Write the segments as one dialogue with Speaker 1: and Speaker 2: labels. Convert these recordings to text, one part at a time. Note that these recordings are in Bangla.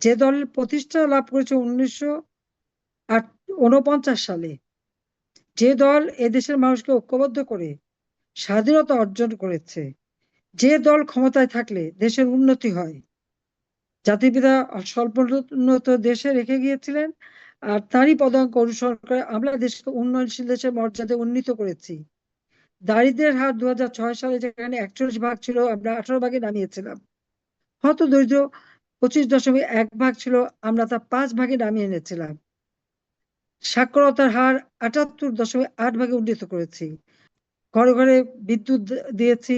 Speaker 1: যে দলের প্রতিষ্ঠা লাভ করেছে উনিশশো উনপঞ্চাশ সালে, যে দল এদেশের মানুষকে ঐক্যবদ্ধ করে স্বাধীনতা অর্জন করেছে, যে দল ক্ষমতায় থাকলে দেশের উন্নতি হয়। জাতিপিতা স্বল্পোন্নত দেশে রেখে গিয়েছিলেন আর তারই পদাঙ্ক অনুসরণ করে আমরা দেশকে উন্নয়নশীল দেশের মর্যাদা উন্নীত করেছি। দারিদ্রের হার দু সালে যেখানে একচল্লিশ ভাগ ছিল, আমরা আঠারো ভাগে নামিয়েছিলাম। হত দরিদ্র পঁচিশ দশমিক এক ভাগ ছিল, আমরা তা পাঁচ ভাগে নামিয়ে এনেছিলাম। সাক্ষরতার হার আটাত্তর দশমিক আট ভাগে উন্নীত করেছি। ঘরে ঘরে বিদ্যুৎ দিয়েছি।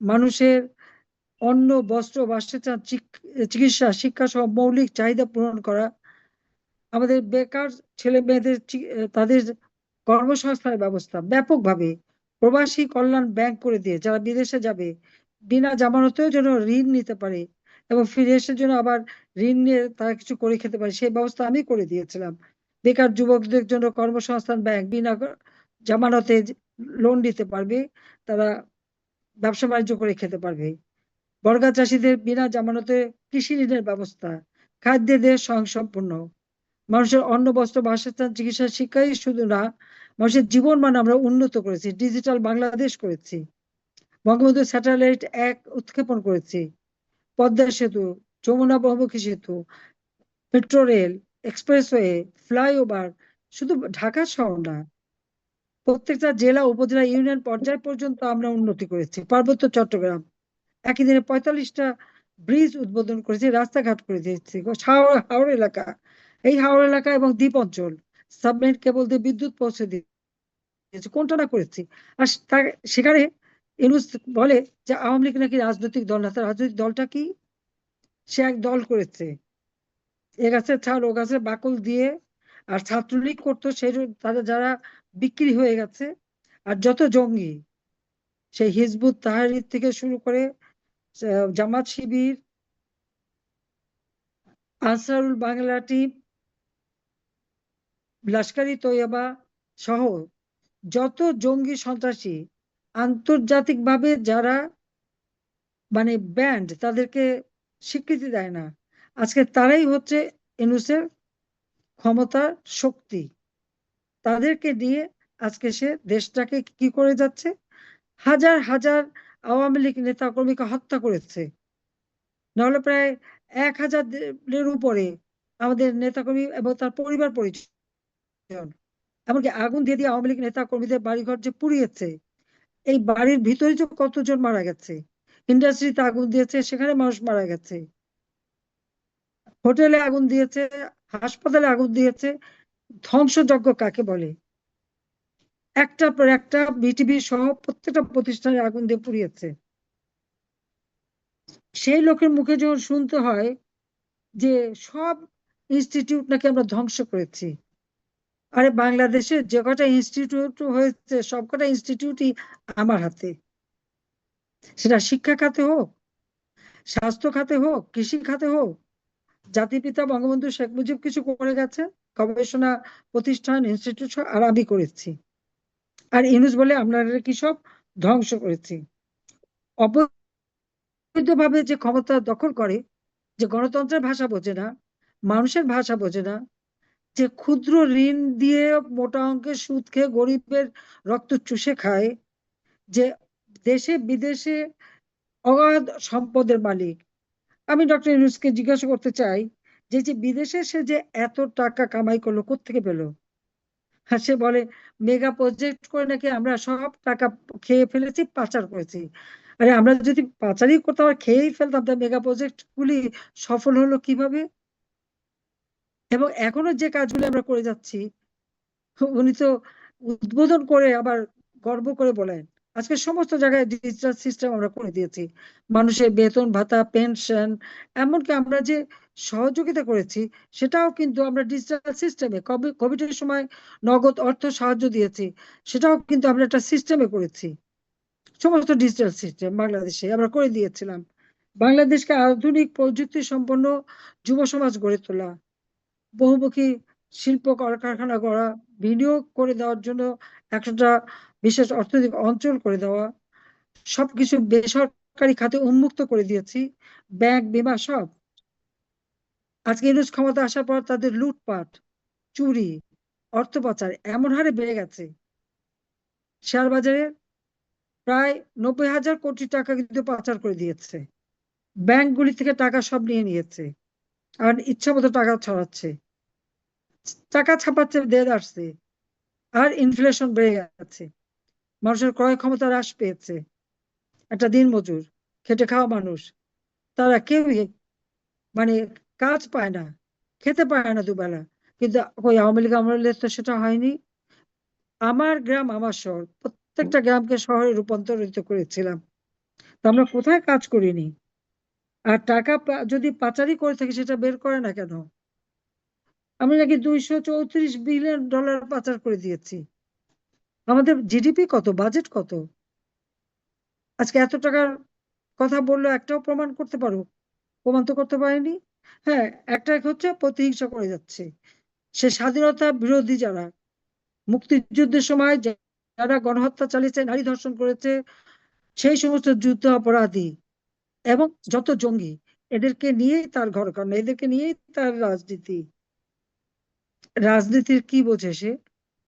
Speaker 1: মানুষের অন্ন, বস্ত্র, বাসস্থান চিকিৎসা, শিক্ষা সহ মৌলিক চাহিদা পূরণ করা। আমাদের বেকার ছেলে মেয়েদের তাদের কর্মসংস্থানের ব্যবস্থা ব্যাপকভাবে প্রবাসী কল্যাণ ব্যাংক করে দিয়ে যারা বিদেশে যাবে, বিনা জামানতেও যেন ঋণ নিতে পারে এবং ফিরে এসে জন্য আবার ঋণ নিয়ে তারা কিছু করে খেতে পারে, সেই ব্যবস্থা আমি করে দিয়েছিলাম। বেকার যুবকদের জন্য কর্মসংস্থান ব্যাংক, বিনা জামানতে লোন দিতে পারবে, তারা ব্যবসা বাণিজ্য করে খেতে পারবে। বর্গা চাষীদের বিনা জামানতে কৃষি ঋণের ব্যবস্থা, খাদ্যের দেশ স্বয়ংসম্পূর্ণ। মানুষের অন্ন, বস্ত্র, বাসস্থান, চিকিৎসা, শিক্ষাই শুধু না, মানুষের জীবন মান আমরা উন্নত করেছি, ডিজিটাল বাংলাদেশ করেছি। বঙ্গবন্ধু স্যাটেলাইট এক উৎক্ষেপণ করেছি। পদ্মা সেতু, যমুনা বহুমুখী সেতু মেট্রো রেল এক্সপ্রেসওয়ে, ফ্লাইওভার, শুধু ঢাকা শহর না, প্রত্যেকটা জেলা, উপজেলা, ইউনিয়ন পর্যায় পর্যন্ত আমরা উন্নতি করেছি। পার্বত্য চট্টগ্রাম, একই দিনে পঁয়তাল্লিশটা ব্রিজ উদ্বোধন করেছি, রাস্তাঘাট করে দিয়েছি। হাওড় এলাকা, এই হাওড় এলাকা এবং দ্বীপ অঞ্চল, সাবমেরিন কেবল দিয়ে বিদ্যুৎ পৌঁছে দিয়েছে। কোনটা না করেছি। আর সেখানে ইউনুস বলে যে আওয়ামী লীগ নাকি রাজনৈতিক দল না রাজনৈতিক দলটা কি? সে এক দল করেছে। এ গাছের ছাড় ও গাছের বাকল দিয়ে আর ছাত্রলীগ করতো, সেই তাদের যারা বিক্রি হয়ে গেছে, আর যত জঙ্গি, সেই হিজবুত তাহারির থেকে শুরু করে জামাত শিবির, আনসারুল বাংলা টিম লস্করি তৈয়বা সহ যত জঙ্গি সন্ত্রাসী আন্তর্জাতিকভাবে যারা মানে ব্যান্ড তাদেরকে স্বীকৃতি দেয় না। আজকে তারাই হচ্ছে এনুসের ক্ষমতার শক্তি। তাদেরকে দিয়ে আজকে সে দেশটাকে কি করে যাচ্ছে? হাজার হাজার আওয়ামী লীগ নেতা কর্মীকে হত্যা করেছে। নাহলে প্রায় এক হাজারের উপরে আমাদের নেতাকর্মী এবং তার পরিবার পরিচয় এমনকি আগুন দিয়ে দিয়ে আওয়ামী লীগ নেতা কর্মীদের বাড়িঘর যে পুড়িয়েছে এই বাড়ির ভিতরে যে কতজন মারা গেছে? ইন্ডাস্ট্রিতে আগুন দিয়েছে, সেখানে মানুষ মারা গেছে। হোটেলে আগুন দিয়েছে, হাসপাতালে আগুন দিয়েছে। ধ্বংসযজ্ঞ কাকে বলে? একটা পর একটা বিটিভি সহ প্রত্যেকটা প্রতিষ্ঠানে আগুন দিয়ে পুড়িয়েছে। সেই লোকের মুখে যখন শুনতে হয় যে সব ইনস্টিটিউট নাকি আমরা ধ্বংস করেছি আরে বাংলাদেশে যে কটা ইনস্টিটিউট হয়েছে, সব কটা ইনস্টিটিউটই আমার হাতে। সেটা শিক্ষা খাতে হোক, স্বাস্থ্য খাতে হোক, কৃষি খাতে হোক জাতিপিতা বঙ্গবন্ধু শেখ মুজিব কিছু করে গেছে গবেষণা প্রতিষ্ঠান ইনস্টিটিউট আর আমি করেছি। আর ইউনুস বলে আমরা কি সব ধ্বংস করেছি। অবৈধভাবে যে ক্ষমতা দখল করে, যে গণতন্ত্রের ভাষা বোঝে না, মানুষের ভাষা বোঝে না যে ক্ষুদ্র ঋণ দিয়ে মোটা অঙ্কের সুদ খেয়ে গরিবের রক্ত চুষে খায়, যে দেশে বিদেশে অগাধ সম্পদের মালিক। আমি ডক্টর ইউনুসকে জিজ্ঞাসা করতে চাই, যে যে বিদেশে সে যে এত টাকা কামাই করল কোথেকে পেল? হ্যাঁ সে বলে, মেগা প্রজেক্ট করে নাকি আমরা সব টাকা খেয়ে ফেলেছি, পাচার করেছি। আরে আমরা যদি পাচারই করতাম খেয়েই ফেলতাম মেগা প্রজেক্ট গুলি সফল হলো কীভাবে? এবং এখনও যে কাজগুলো আমরা করে যাচ্ছি, উনি তো উদ্বোধন করে আবার গর্ব করে বলেন, আজকে সমস্ত জায়গায় ডিজিটাল সিস্টেম আমরা করে দিয়েছি। মানুষের বেতন ভাতা পেনশন এমনকি আমরা যে সহযোগিতা করেছি, সেটাও কিন্তু আমরা ডিজিটাল সিস্টেমে কোভিডের সময় নগদ অর্থ সাহায্য দিয়েছি, সেটাও কিন্তু আমরা একটা সিস্টেমে করেছি। সমস্ত ডিজিটাল সিস্টেম বাংলাদেশে আমরা করে দিয়েছিলাম। বাংলাদেশকে আধুনিক প্রযুক্তি সম্পন্ন যুব সমাজ গড়ে তোলা। বহুমুখী শিল্প কলকারখানা গড়া, বিনিয়োগ করে দেওয়ার জন্য একটা বিশেষ অর্থনৈতিক অঞ্চল করে দেওয়া, সবকিছু বেসরকারি খাতে উন্মুক্ত করে দিয়েছি, ব্যাংক, বিমা সব। আজকে ইউনুস ক্ষমতা আসার পর তাদের লুটপাট, চুরি, অর্থ পাচার এমন হারে বেড়ে গেছে। শেয়ার বাজারে প্রায় নব্বই হাজার কোটি টাকা কিন্তু পাচার করে দিয়েছে। ব্যাংকগুলি থেকে টাকা সব নিয়ে নিয়েছে। আর ইচ্ছা মতো টাকা ছড়াচ্ছে। টাকা ছাপাচ্ছে দেড় আসছে, আর ইনফ্লেশন বেড়ে যাচ্ছে। মানুষের ক্রয় ক্ষমতা হ্রাস পেয়েছে। একটা দিন মজুর খেটে খাওয়া মানুষ, তারা কেউই মানে কাজ পায় না, খেতে পায় না দুবেলা। কিন্তু ওই আওয়ামী লীগ আমলে তো সেটা হয়নি। আমার গ্রাম, আমার শহর, প্রত্যেকটা গ্রামকে শহরে রূপান্তরিত করেছিলাম। তা আমরা কোথায় কাজ করিনি? আর টাকা যদি পাচারি করে থাকি, সেটা বের করে না কেন? আমি নাকি দুইশো চৌত্রিশ বিলিয়ন ডলার পাচার করে দিয়েছি। আমাদের জিডিপি কত? বাজেট কত? আজকে এত টাকার কথা বলল একটাও প্রমাণ করতে পারো? প্রমাণ তো করতে পারেনি। হ্যাঁ একটা হচ্ছে প্রতিহিংসা করে যাচ্ছে। সে স্বাধীনতা বিরোধী যারা, মুক্তিযুদ্ধের সময় যারা গণহত্যা চালিয়েছে, নারী ধর্ষণ করেছে, সেই সমস্ত যুদ্ধ অপরাধী এবং যত জঙ্গি, এদেরকে নিয়েই তার ঘর কারণ এদেরকে নিয়েই তার রাজনীতি। রাজনীতির কি বোঝে সে?